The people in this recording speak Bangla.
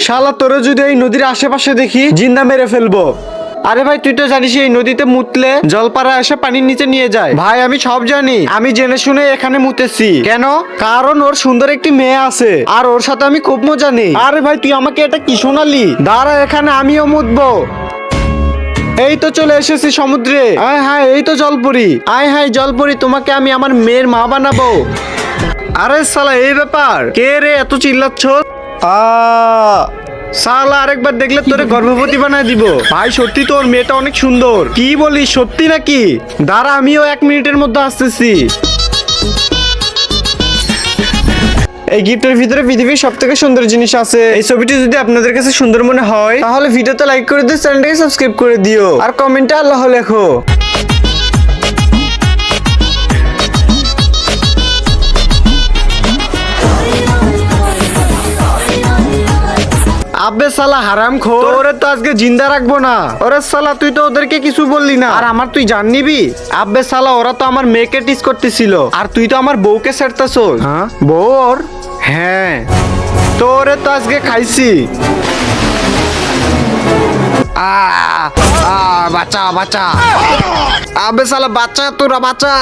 শালা, তোরে যদি এই নদীর আশেপাশে দেখি, জিন্দা মেরে ফেলব। আরে ভাই, তুই তো জানিস এই নদীতে মুতলে জলপাড়া এসে পানির নিচে নিয়ে যায়। ভাই, আমি সব জানি। আমি জেনে শুনে এখানে মুতেছি। কেন? কারণ ওর সুন্দর একটি মেয়ে আছে। আর ওর সাথে আমি খুব মজা নেই। আরে ভাই, তুই আমাকে এটা কি শোনালি? দাঁড়া, এখানে আমিও মুতবো। এই তো চলে এসেছি সমুদ্রে। আয় হায়, এই তো জলপুরি। আয় হায়, জলপুরি, তোমাকে আমি আমার মেয়ের মা বানাবো। আরে সালা, এই ব্যাপার। কে রে, এত চিল্লাচ্ছ? আ, সালা, আরেকবার দেখলে তোরে গর্ভবতী বানায় দিব। ভাই, সত্যি তোর মেয়েটা অনেক সুন্দর। কি বলিস, সত্যি নাকি? দাঁড়া, আমিও এক মিনিটের মধ্যে আসতেছি। এই গিফটের ভিতরে পৃথিবীর সব থেকে সুন্দর জিনিস আছে। এই ছবিটি যদি আপনাদের কাছে সুন্দর মনে হয়, তাহলে ভিডিওতে লাইক করে দিও চ্যানেলটাকে সাবস্ক্রাইব করে দিও। আর কমেন্টে আল্লাহ লেখো। আবে সালা হারাম খো ওরে তো আজকে জিন্দা রাখব না। ওরে সালা তুই তো ওদেরকে কিছু বললি না। আর আমার তুই জান নিবি? আবে সালা ওরা তো আমার মেয়েকে টিস করতেছিল। আর তুই তো আমার বউকে ছাড়তাছ হ্যাঁ? বউ ওর হ্যাঁ। তোরে তো আজকে খাইছি। আ আ বাচ্চা বাচ্চা। আবে সালা বাচ্চা তোরা বাচ্চা।